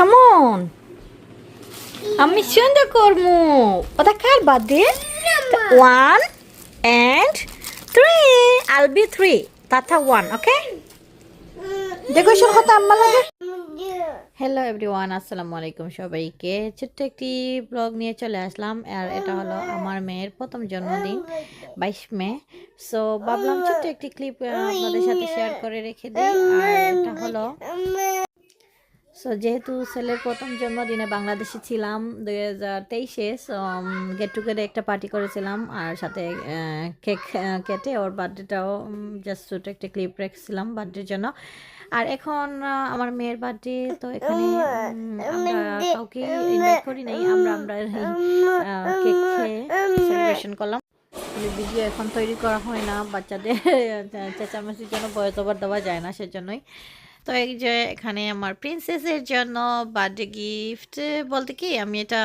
Come on আমি সুন্দর করমু ওটা কার বার্থডে ওয়ান অ্যান্ড থ্রি আল বি থ্রি তাতা ওয়ান ওকে দেখো সব কথা আম্মা লাগে হ্যালো এভরিওয়ান আসসালামু আলাইকুম সবাইকে ছোট্ট একটি ব্লগ নিয়ে চলে আসলাম আর এটা হলো আমার মেয়ের প্রথম জন্মদিন বাইশ মে সো ভাবলাম ছোট্ট একটি ক্লিপ আপনাদের সাথে শেয়ার করে রেখে দিই আর এটা হলো সো যেহেতু ছেলের প্রথম জন্মদিনে বাংলাদেশে ছিলাম দুই হাজার তেইশে সো গেট টুগেদার একটা পার্টি করেছিলাম আর সাথে কেক কেটে ওর বার্থডেটাও জাস্ট ছোটো একটা ক্লিপ রেখেছিলাম বার্থডের জন্য। আর এখন আমার মেয়ের বার্থডে তো এখানে আমরা কাউকে ইনভাইট করি নাই আমরা আমরা কেক খেয়ে সেলিব্রেশন করলাম। ভিডিও এখন তৈরি করা হয় না বাচ্চাদের চেঁচামেচির জন্য বয়স ওভার দেওয়া যায় না সেজন্যই। তো এই যে এখানে আমার প্রিন্সেসের জন্য বার্থডে গিফট বলতে কি আমি এটা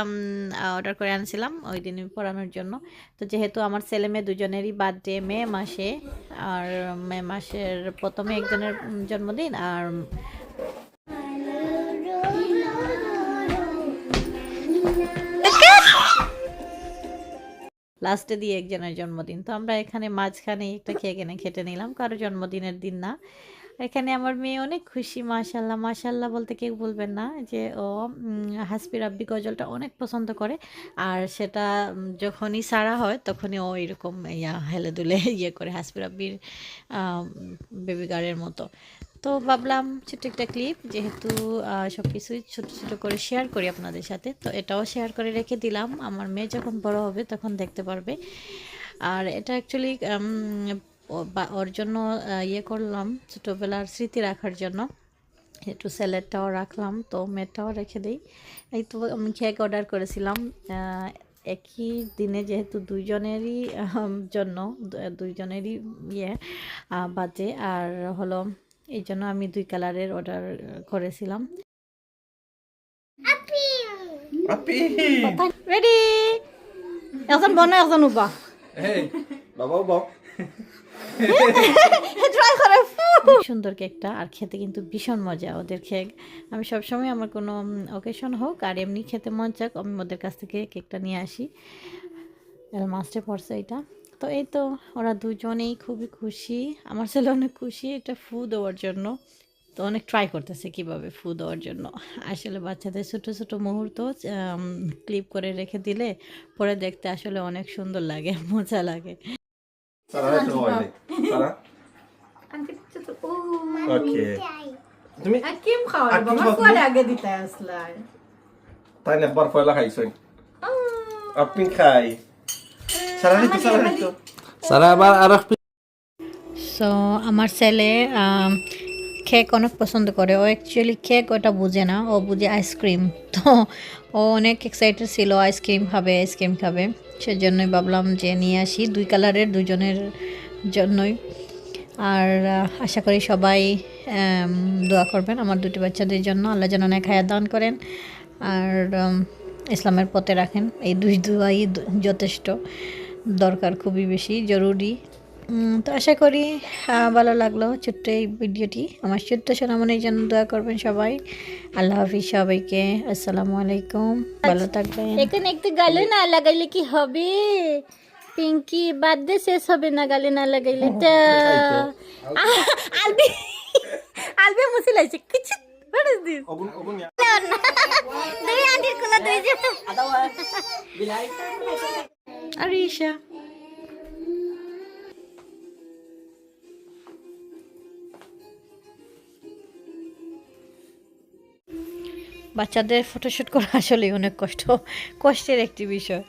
অর্ডার করে আনছিলাম ওই দিন পরানোর জন্য। তো যেহেতু আমার ছেলে মেয়ে দুজনেরই বার্থডে মে মাসে, আর মে মাসের প্রথমে একজনের জন্মদিন, আর লাস্টে দিয়ে একজনের জন্মদিন। তো আমরা এখানে মাঝখানে একটা খেয়ে কেনে খেটে নিলাম, কারও জন্মদিনের দিন না। এখানে আমার মেয়ে অনেক খুশি, মাশাল্লাহ মাশাল্লাহ বলতে কেউ বলবেন না যে ও হাসপি রাব্বি গজলটা অনেক পছন্দ করে। আর সেটা যখনই সারা হয় তখনই ও এরকম ইয়া, হেলে দুলে ইয়ে করে হাসপি রাব্বির বেবি গার্ডের মতো। তো ভাবলাম ছোট্ট একটা ক্লিপ, যেহেতু সব কিছুই ছোটো ছোটো করে শেয়ার করি আপনাদের সাথে, তো এটাও শেয়ার করে রেখে দিলাম। আমার মেয়ে যখন বড় হবে তখন দেখতে পারবে। আর এটা অ্যাকচুয়ালি ওর জন্য ইয়ে করলাম ছোটোবেলার স্মৃতি রাখার জন্য। একটু স্যালাডটাও রাখলাম তো মেয়েটাও রেখে দিই। এই তো আমি কেক অর্ডার করেছিলাম একই দিনে যেহেতু দুইজনেরই জন্য দুইজনেরই ইয়ে বাজে। আর হলো এই জন্য আমি দুই কালারের অর্ডার করেছিলাম! রেডি একজন বনা একজন উবা। বাবা বাবা ট্রাই করে সুন্দর কেকটা আর খেতে কিন্তু ভীষণ মজা ওদের কেক আমি সবসময় আমার কোনো অকেশন হোক আর এমনি খেতে মন চাক আমি ওদের কাছ থেকে কেকটা নিয়ে আসি। মাস্টে পড়ছে এটা। তো এই তো ওরা দুজনেই খুবই খুশি। আমার ছেলে অনেক খুশি এটা ফু দেওয়ার জন্য। তো অনেক ট্রাই করতেছে কীভাবে ফু দেওয়ার জন্য। আসলে বাচ্চাদের ছোটো ছোটো মুহূর্ত ক্লিপ করে রেখে দিলে পরে দেখতে আসলে অনেক সুন্দর লাগে মজা লাগে। সারা একটু সারা ওকে। তুমি কিম খাওয়ার বাবা খাওয়া আগে দিতে আসলাই তাই না একবার পয়লা খাইছই আপনি খাই। সারা দিতো সারা দিতো Sarah আবার আর সো আমার ছেলে কেক অনেক পছন্দ করে। ও অ্যাকচুয়ালি কেক ওটা বুঝে না ও বুঝে আইসক্রিম তো ও অনেক এক্সাইটেড ছিল আইসক্রিম খাবে আইসক্রিম খাবে। সেজন্যই ভাবলাম যে নিয়ে আসি। দুই কালারের দুজনের জন্যই। আর আশা করি সবাই দোয়া করবেন আমার দুটি বাচ্চাদের জন্য। আল্লাহ যেন অনেক হায়াত দান করেন। আর ইসলামের পথে রাখেন। এই দুই দুয়াই যথেষ্ট। দরকার খুবই বেশি, জরুরি। তো আশা করি ভালো লাগল ছোট্ট এই ভিডিওটি। আমার ছোট্ট সোনামনির জন্য দোয়া করবেন সবাই। আল্লাহ হাফিজ সবাইকে। আসসালামু আলাইকুম। ভালো থাকবেন। এখানে একটু গালে না লাগাইলে কি হবে? পিঙ্কি বার্থডে শেষ হবে না গালে না লাগাইলে। তা আলবি আলবি মুসি লাগছে কিছু আরিশা বাচ্চাদের ফটোশ্যুট করা আসলে অনেক কষ্ট কষ্টের একটি বিষয়।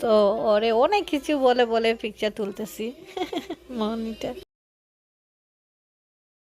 তো ওরে অনেক কিছু বলে বলে পিকচার তুলতেছি। মনিটা।